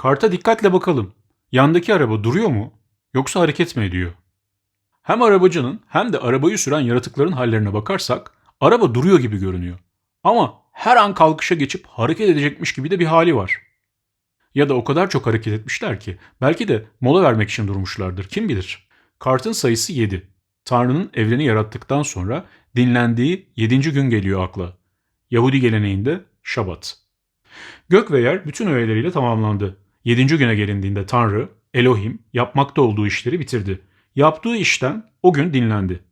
Karta dikkatle bakalım. Yandaki araba duruyor mu? Yoksa hareket mi ediyor? Hem arabacının hem de arabayı süren yaratıkların hallerine bakarsak araba duruyor gibi görünüyor. Ama her an kalkışa geçip hareket edecekmiş gibi de bir hali var. Ya da o kadar çok hareket etmişler ki belki de mola vermek için durmuşlardır kim bilir. Kartın sayısı 7. Tanrı'nın evreni yarattıktan sonra dinlendiği 7. gün geliyor akla. Yahudi geleneğinde Şabat. Gök ve yer bütün öğeleriyle tamamlandı. 7. güne gelindiğinde Tanrı, Elohim yapmakta olduğu işleri bitirdi. Yaptığı işten o gün dinlendi.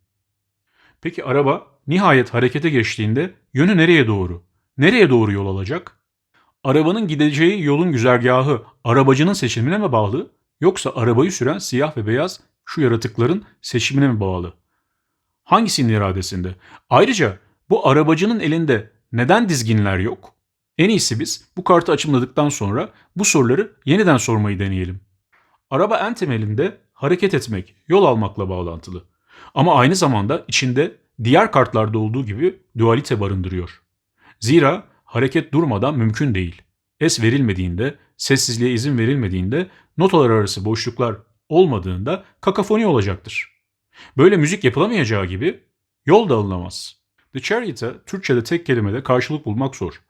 Peki araba nihayet harekete geçtiğinde yönü nereye doğru? Nereye doğru yol alacak? Arabanın gideceği yolun güzergahı arabacının seçimine mi bağlı yoksa arabayı süren siyah ve beyaz şu yaratıkların seçimine mi bağlı? Hangisinin iradesinde? Ayrıca bu arabacının elinde neden dizginler yok? En iyisi biz bu kartı açımladıktan sonra bu soruları yeniden sormayı deneyelim. Araba en temelinde hareket etmek, yol almakla bağlantılı. Ama aynı zamanda içinde diğer kartlarda olduğu gibi dualite barındırıyor. Zira hareket durmadan mümkün değil. Es verilmediğinde, sessizliğe izin verilmediğinde, notalar arası boşluklar olmadığında kakafoni olacaktır. Böyle müzik yapılamayacağı gibi yol da alınamaz. The Chariot'a Türkçe'de tek kelimede karşılık bulmak zor.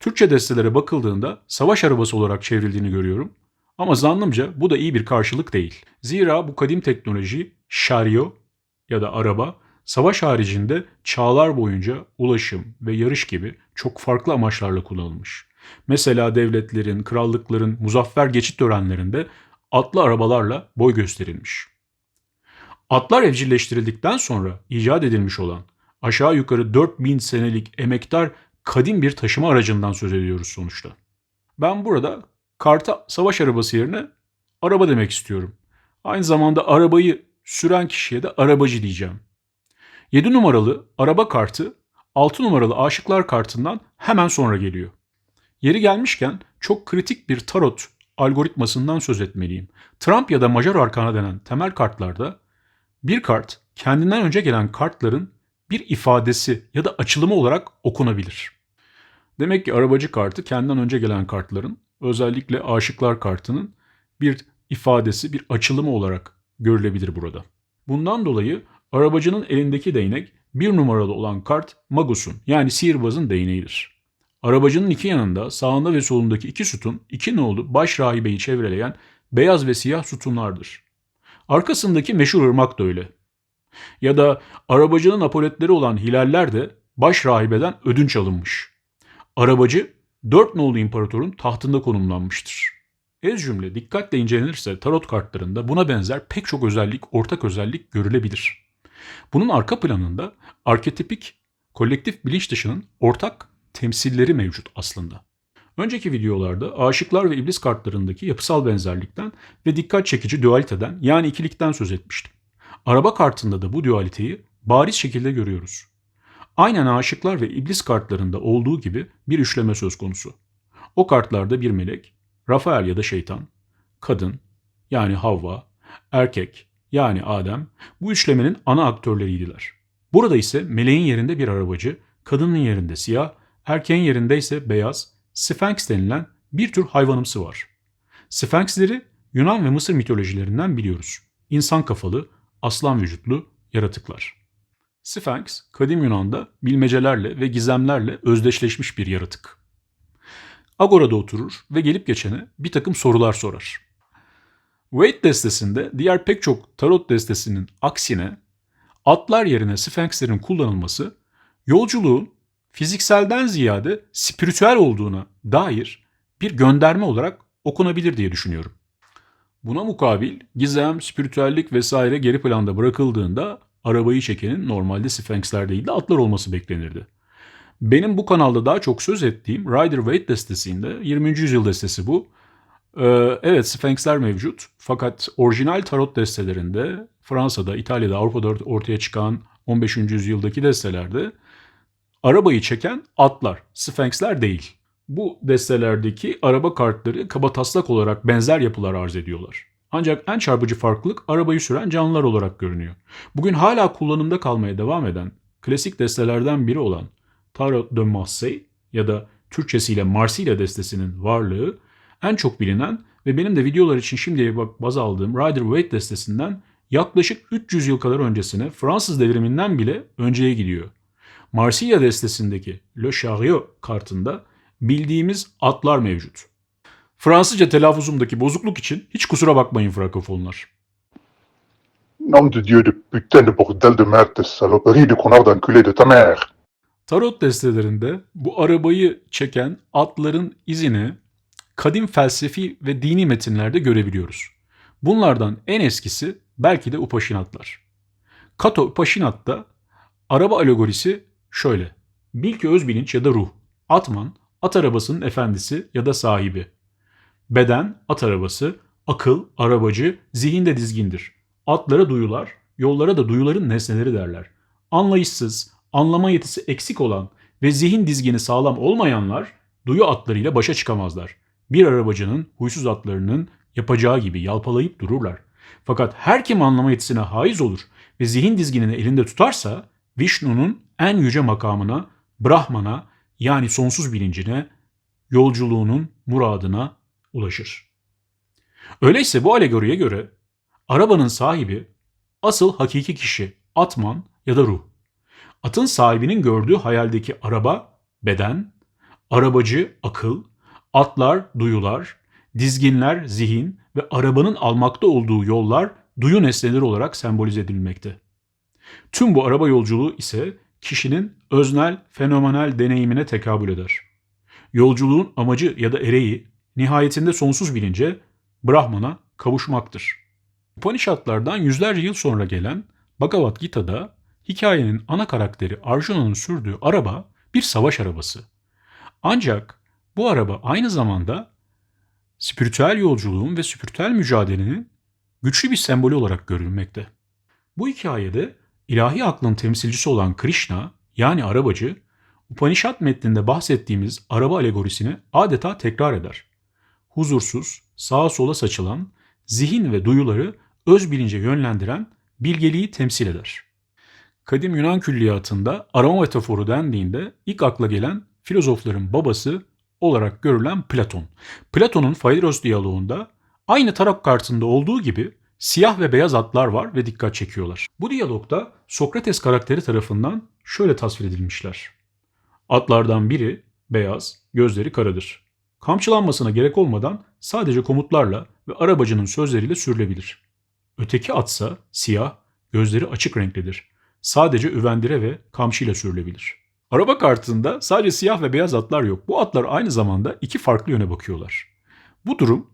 Türkçe destelere bakıldığında savaş arabası olarak çevrildiğini görüyorum. Ama zannımca bu da iyi bir karşılık değil. Zira bu kadim teknoloji şaryo ya da araba savaş haricinde çağlar boyunca ulaşım ve yarış gibi çok farklı amaçlarla kullanılmış. Mesela devletlerin, krallıkların muzaffer geçit törenlerinde atlı arabalarla boy gösterilmiş. Atlar evcilleştirildikten sonra icat edilmiş olan aşağı yukarı 4000 senelik emektar kadim bir taşıma aracından söz ediyoruz sonuçta. Ben burada karta savaş arabası yerine araba demek istiyorum. Aynı zamanda arabayı süren kişiye de arabacı diyeceğim. 7 numaralı araba kartı 6 numaralı aşıklar kartından hemen sonra geliyor. Yeri gelmişken çok kritik bir tarot algoritmasından söz etmeliyim. Trump ya da Major Arkana denen temel kartlarda bir kart kendinden önce gelen kartların bir ifadesi ya da açılımı olarak okunabilir. Demek ki arabacı kartı kendinden önce gelen kartların özellikle aşıklar kartının bir ifadesi, bir açılımı olarak görülebilir burada. Bundan dolayı arabacının elindeki değnek bir numaralı olan kart Magus'un yani sihirbazın değneğidir. Arabacının iki yanında sağında ve solundaki iki sütun iki nolu baş rahibeyi çevreleyen beyaz ve siyah sütunlardır. Arkasındaki meşhur ırmak da öyle. Ya da arabacının apoletleri olan hilaller de baş rahibeden ödünç alınmış. Arabacı dört nolu imparatorun tahtında konumlanmıştır. Ez cümle dikkatle incelenirse tarot kartlarında buna benzer pek çok özellik, ortak özellik görülebilir. Bunun arka planında arketipik, kolektif bilinç dışının ortak temsilleri mevcut aslında. Önceki videolarda aşıklar ve iblis kartlarındaki yapısal benzerlikten ve dikkat çekici dualiteden yani ikilikten söz etmiştim. Araba kartında da bu dualiteyi bariz şekilde görüyoruz. Aynen aşıklar ve iblis kartlarında olduğu gibi bir üçleme söz konusu. O kartlarda bir melek, Rafael ya da şeytan, kadın yani Havva, erkek yani Adem bu üçlemenin ana aktörleriydiler. Burada ise meleğin yerinde bir arabacı, kadının yerinde siyah, erkeğin yerinde ise beyaz, Sphinx denilen bir tür hayvanımsı var. Sphinxleri Yunan ve Mısır mitolojilerinden biliyoruz. İnsan kafalı, aslan vücutlu yaratıklar. Sphinx, kadim Yunan'da bilmecelerle ve gizemlerle özdeşleşmiş bir yaratık. Agora'da oturur ve gelip geçene bir takım sorular sorar. Wade destesinde diğer pek çok tarot destesinin aksine atlar yerine Sphinx'lerin kullanılması yolculuğun fizikselden ziyade spiritüel olduğuna dair bir gönderme olarak okunabilir diye düşünüyorum. Buna mukabil gizem, spiritüellik vesaire geri planda bırakıldığında arabayı çekenin normalde Sphinx'ler değil de atlar olması beklenirdi. Benim bu kanalda daha çok söz ettiğim Rider Waite destesinde 20. yüzyıl destesi bu. Ee, evet Sphinx'ler mevcut fakat orijinal tarot destelerinde Fransa'da, İtalya'da, Avrupa'da ortaya çıkan 15. yüzyıldaki destelerde arabayı çeken atlar, Sphinx'ler değil. Bu destelerdeki araba kartları kaba taslak olarak benzer yapılar arz ediyorlar. Ancak en çarpıcı farklılık arabayı süren canlılar olarak görünüyor. Bugün hala kullanımda kalmaya devam eden klasik destelerden biri olan Tarot de Marseille ya da Türkçesiyle Marsilya destesinin varlığı En çok bilinen ve benim de videolar için şimdiye baz aldığım Rider Waite destesinden yaklaşık 300 yıl kadar öncesine Fransız devriminden bile önceye gidiyor. Marsilya destesindeki Le Chariot kartında bildiğimiz atlar mevcut. Fransızca telaffuzumdaki bozukluk için hiç kusura bakmayın frankofonlar. Nom de Dieu de putain de bordel de merde de saloperie de connard d'enculé de ta mère. Tarot destelerinde bu arabayı çeken atların izini kadim felsefi ve dini metinlerde görebiliyoruz. Bunlardan en eskisi belki de Upaşinatlar. Kato Upaşinat'ta araba alegorisi şöyle. Bil ki öz bilinç ya da ruh. Atman, at arabasının efendisi ya da sahibi. Beden, at arabası, akıl, arabacı, zihinde dizgindir. Atlara duyular, yollara da duyuların nesneleri derler. Anlayışsız, anlama yetisi eksik olan ve zihin dizgini sağlam olmayanlar duyu atlarıyla başa çıkamazlar. Bir arabacının huysuz atlarının yapacağı gibi yalpalayıp dururlar. Fakat her kim anlama yetisine haiz olur ve zihin dizginini elinde tutarsa Vishnu'nun en yüce makamına, Brahman'a yani sonsuz bilincine, yolculuğunun muradına ulaşır. Öyleyse bu alegoriye göre arabanın sahibi asıl hakiki kişi, atman ya da ruh. Atın sahibinin gördüğü hayaldeki araba, beden, arabacı, akıl, atlar, duyular, dizginler, zihin ve arabanın almakta olduğu yollar duyu nesneleri olarak sembolize edilmekte. Tüm bu araba yolculuğu ise kişinin öznel, fenomenal deneyimine tekabül eder. Yolculuğun amacı ya da ereği nihayetinde sonsuz bilince, Brahman'a kavuşmaktır. Upanishadlardan yüzlerce yıl sonra gelen Bhagavad Gita'da hikayenin ana karakteri Arjuna'nın sürdüğü araba bir savaş arabası. Ancak bu araba aynı zamanda spiritüel yolculuğun ve spiritüel mücadelenin güçlü bir sembolü olarak görülmekte. Bu hikayede ilahi aklın temsilcisi olan Krishna yani arabacı Upanishad metninde bahsettiğimiz araba alegorisini adeta tekrar eder. Huzursuz, sağa sola saçılan, zihin ve duyuları öz bilince yönlendiren bilgeliği temsil eder. Kadim Yunan külliyatında arama metaforu dendiğinde ilk akla gelen filozofların babası olarak görülen Platon. Platon'un Phaedros diyaloğunda aynı tarot kartında olduğu gibi siyah ve beyaz atlar var ve dikkat çekiyorlar. Bu diyalogda Sokrates karakteri tarafından şöyle tasvir edilmişler. Atlardan biri beyaz, gözleri karadır. Kamçılanmasına gerek olmadan sadece komutlarla ve arabacının sözleriyle sürülebilir. Öteki atsa siyah, gözleri açık renklidir. Sadece üvendire ve kamçıyla sürülebilir. Araba kartında sadece siyah ve beyaz atlar yok. Bu atlar aynı zamanda iki farklı yöne bakıyorlar. Bu durum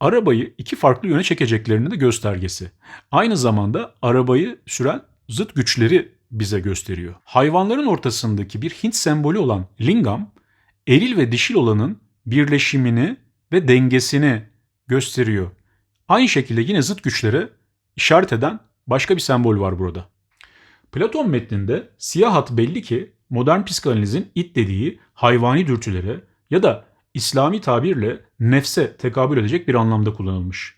arabayı iki farklı yöne çekeceklerinin de göstergesi. Aynı zamanda arabayı süren zıt güçleri bize gösteriyor. Hayvanların ortasındaki bir Hint sembolü olan lingam, eril ve dişil olanın birleşimini ve dengesini gösteriyor. Aynı şekilde yine zıt güçlere işaret eden başka bir sembol var burada. Platon metninde siyah at belli ki modern psikanalizin it dediği hayvani dürtülere ya da İslami tabirle nefse tekabül edecek bir anlamda kullanılmış.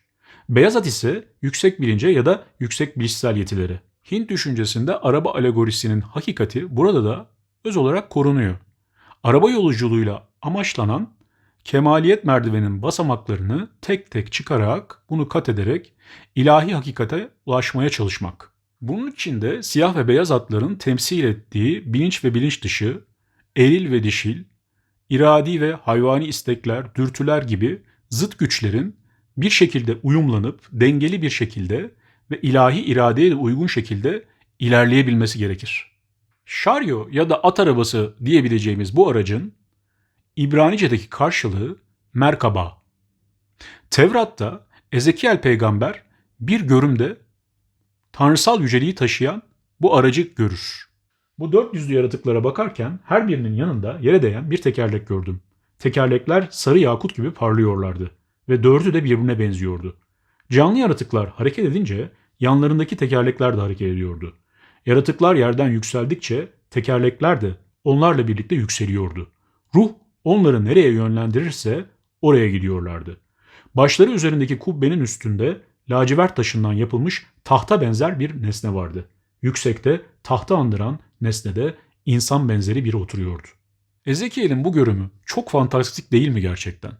Beyaz at ise yüksek bilince ya da yüksek bilişsel yetilere. Hint düşüncesinde araba alegorisinin hakikati burada da öz olarak korunuyor. Araba yolculuğuyla amaçlanan kemaliyet merdivenin basamaklarını tek tek çıkararak bunu kat ederek ilahi hakikate ulaşmaya çalışmak. Bunun için de siyah ve beyaz atların temsil ettiği bilinç ve bilinç dışı, eril ve dişil, iradi ve hayvani istekler, dürtüler gibi zıt güçlerin bir şekilde uyumlanıp dengeli bir şekilde ve ilahi iradeye de uygun şekilde ilerleyebilmesi gerekir. Şaryo ya da at arabası diyebileceğimiz bu aracın İbranice'deki karşılığı merkaba. Tevrat'ta Ezekiel peygamber bir görümde tanrısal yüceliği taşıyan bu aracı görür. Bu dört yüzlü yaratıklara bakarken her birinin yanında yere değen bir tekerlek gördüm. Tekerlekler sarı yakut gibi parlıyorlardı ve dördü de birbirine benziyordu. Canlı yaratıklar hareket edince yanlarındaki tekerlekler de hareket ediyordu. Yaratıklar yerden yükseldikçe tekerlekler de onlarla birlikte yükseliyordu. Ruh onları nereye yönlendirirse oraya gidiyorlardı. Başları üzerindeki kubbenin üstünde lacivert taşından yapılmış tahta benzer bir nesne vardı. Yüksekte tahta andıran nesnede insan benzeri biri oturuyordu. Ezekiel'in bu görümü çok fantastik değil mi gerçekten?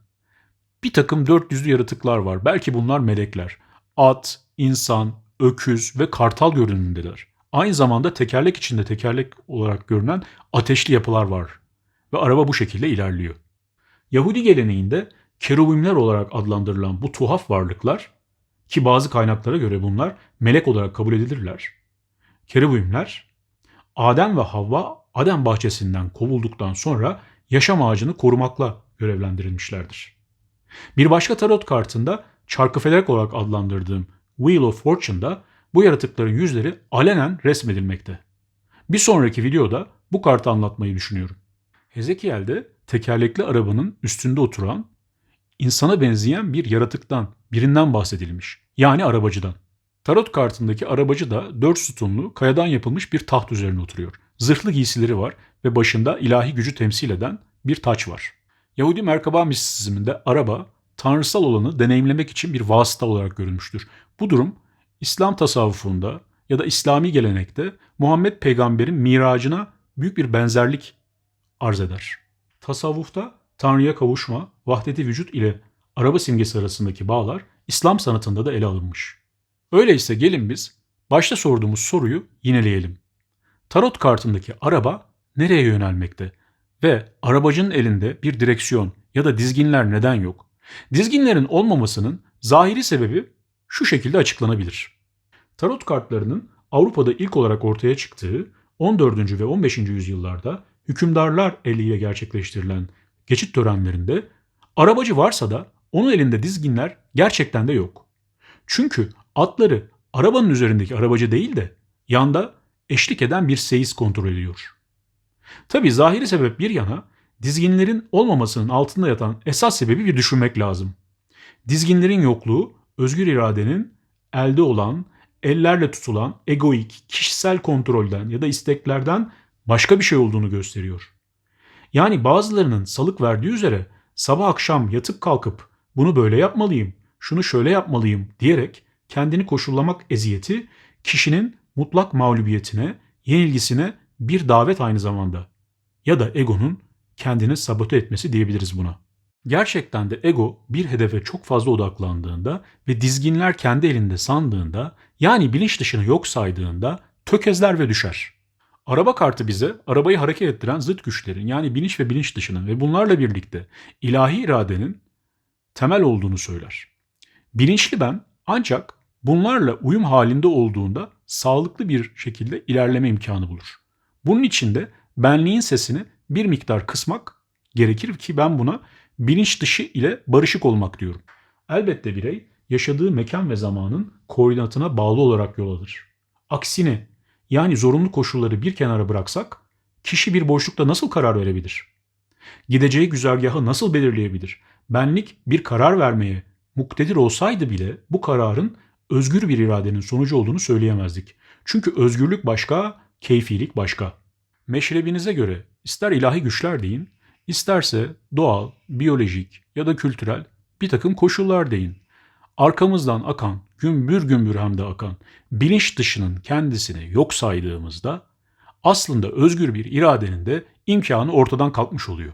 Bir takım dört yüzlü yaratıklar var. Belki bunlar melekler. At, insan, öküz ve kartal görünümündeler. Aynı zamanda tekerlek içinde tekerlek olarak görünen ateşli yapılar var. Ve araba bu şekilde ilerliyor. Yahudi geleneğinde kerubimler olarak adlandırılan bu tuhaf varlıklar ki bazı kaynaklara göre bunlar melek olarak kabul edilirler. Kerubimler Adem ve Havva Adem bahçesinden kovulduktan sonra yaşam ağacını korumakla görevlendirilmişlerdir. Bir başka tarot kartında çarkıfelek olarak adlandırdığım Wheel of Fortune'da bu yaratıkların yüzleri alenen resmedilmekte. Bir sonraki videoda bu kartı anlatmayı düşünüyorum. Hezekiel'de tekerlekli arabanın üstünde oturan, insana benzeyen bir yaratıktan, birinden bahsedilmiş. Yani arabacıdan. Tarot kartındaki arabacı da dört sütunlu, kayadan yapılmış bir taht üzerine oturuyor. Zırhlı giysileri var ve başında ilahi gücü temsil eden bir taç var. Yahudi merkaba mistisizminde araba, tanrısal olanı deneyimlemek için bir vasıta olarak görülmüştür. Bu durum İslam tasavvufunda ya da İslami gelenekte Muhammed peygamberin miracına büyük bir benzerlik arz eder. Tasavvufta Tanrı'ya kavuşma, vahdeti vücut ile araba simgesi arasındaki bağlar İslam sanatında da ele alınmış. Öyleyse gelin biz başta sorduğumuz soruyu yineleyelim. Tarot kartındaki araba nereye yönelmekte ve arabacının elinde bir direksiyon ya da dizginler neden yok? Dizginlerin olmamasının zahiri sebebi şu şekilde açıklanabilir. Tarot kartlarının Avrupa'da ilk olarak ortaya çıktığı 14. ve 15. yüzyıllarda hükümdarlar eliyle gerçekleştirilen geçit törenlerinde arabacı varsa da onun elinde dizginler gerçekten de yok. Çünkü atları arabanın üzerindeki arabacı değil de yanda eşlik eden bir seyis kontrol ediyor. Tabi zahiri sebep bir yana dizginlerin olmamasının altında yatan esas sebebi bir düşünmek lazım. Dizginlerin yokluğu özgür iradenin elde olan, ellerle tutulan egoik, kişisel kontrolden ya da isteklerden başka bir şey olduğunu gösteriyor. Yani bazılarının salık verdiği üzere sabah akşam yatıp kalkıp bunu böyle yapmalıyım, şunu şöyle yapmalıyım diyerek kendini koşullamak eziyeti kişinin mutlak mağlubiyetine, yenilgisine bir davet aynı zamanda. Ya da egonun kendini sabote etmesi diyebiliriz buna. Gerçekten de ego bir hedefe çok fazla odaklandığında ve dizginler kendi elinde sandığında yani bilinç dışını yok saydığında tökezler ve düşer. Araba kartı bize arabayı hareket ettiren zıt güçlerin yani bilinç ve bilinç dışının ve bunlarla birlikte ilahi iradenin temel olduğunu söyler. Bilinçli ben ancak bunlarla uyum halinde olduğunda sağlıklı bir şekilde ilerleme imkanı bulur. Bunun için de benliğin sesini bir miktar kısmak gerekir ki ben buna bilinç dışı ile barışık olmak diyorum. Elbette birey yaşadığı mekan ve zamanın koordinatına bağlı olarak yol alır. Aksine yani zorunlu koşulları bir kenara bıraksak kişi bir boşlukta nasıl karar verebilir? Gideceği güzergahı nasıl belirleyebilir? Benlik bir karar vermeye muktedir olsaydı bile bu kararın özgür bir iradenin sonucu olduğunu söyleyemezdik. Çünkü özgürlük başka, keyfilik başka. Meşrebinize göre ister ilahi güçler deyin, isterse doğal, biyolojik ya da kültürel bir takım koşullar deyin. Arkamızdan akan, gümbür gümbür hem de akan bilinç dışının kendisini yok saydığımızda aslında özgür bir iradenin de imkanı ortadan kalkmış oluyor.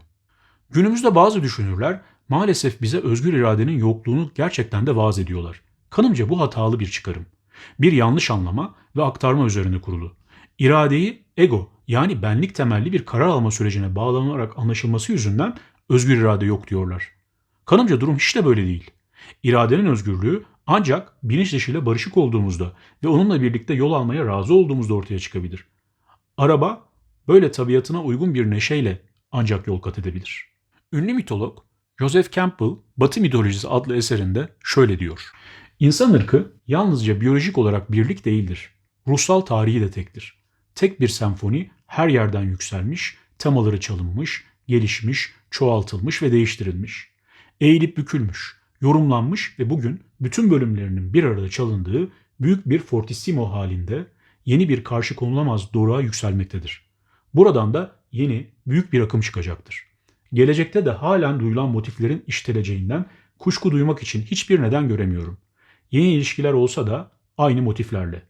Günümüzde bazı düşünürler maalesef bize özgür iradenin yokluğunu gerçekten de vaaz ediyorlar. Kanımca bu hatalı bir çıkarım. Bir yanlış anlama ve aktarma üzerine kurulu. İradeyi ego yani benlik temelli bir karar alma sürecine bağlanarak anlaşılması yüzünden özgür irade yok diyorlar. Kanımca durum hiç de böyle değil. İradenin özgürlüğü ancak bilinç dışıyla barışık olduğumuzda ve onunla birlikte yol almaya razı olduğumuzda ortaya çıkabilir. Araba böyle tabiatına uygun bir neşeyle ancak yol kat edebilir. Ünlü mitolog Joseph Campbell Batı Mitolojisi adlı eserinde şöyle diyor. İnsan ırkı yalnızca biyolojik olarak birlik değildir. Ruhsal tarihi de tektir. Tek bir senfoni her yerden yükselmiş, temaları çalınmış, gelişmiş, çoğaltılmış ve değiştirilmiş. Eğilip bükülmüş, yorumlanmış ve bugün bütün bölümlerinin bir arada çalındığı büyük bir fortissimo halinde yeni bir karşı konulamaz doruğa yükselmektedir. Buradan da yeni büyük bir akım çıkacaktır. Gelecekte de halen duyulan motiflerin işteleceğinden kuşku duymak için hiçbir neden göremiyorum. Yeni ilişkiler olsa da aynı motiflerle.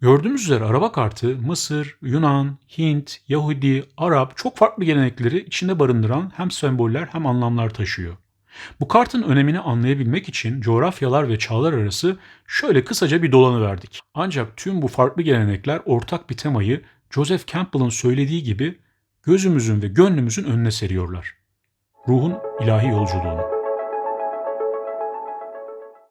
Gördüğümüz üzere araba kartı Mısır, Yunan, Hint, Yahudi, Arap çok farklı gelenekleri içinde barındıran hem semboller hem anlamlar taşıyor. Bu kartın önemini anlayabilmek için coğrafyalar ve çağlar arası şöyle kısaca bir dolanı verdik. Ancak tüm bu farklı gelenekler ortak bir temayı Joseph Campbell'ın söylediği gibi gözümüzün ve gönlümüzün önüne seriyorlar. Ruhun ilahi yolculuğunu.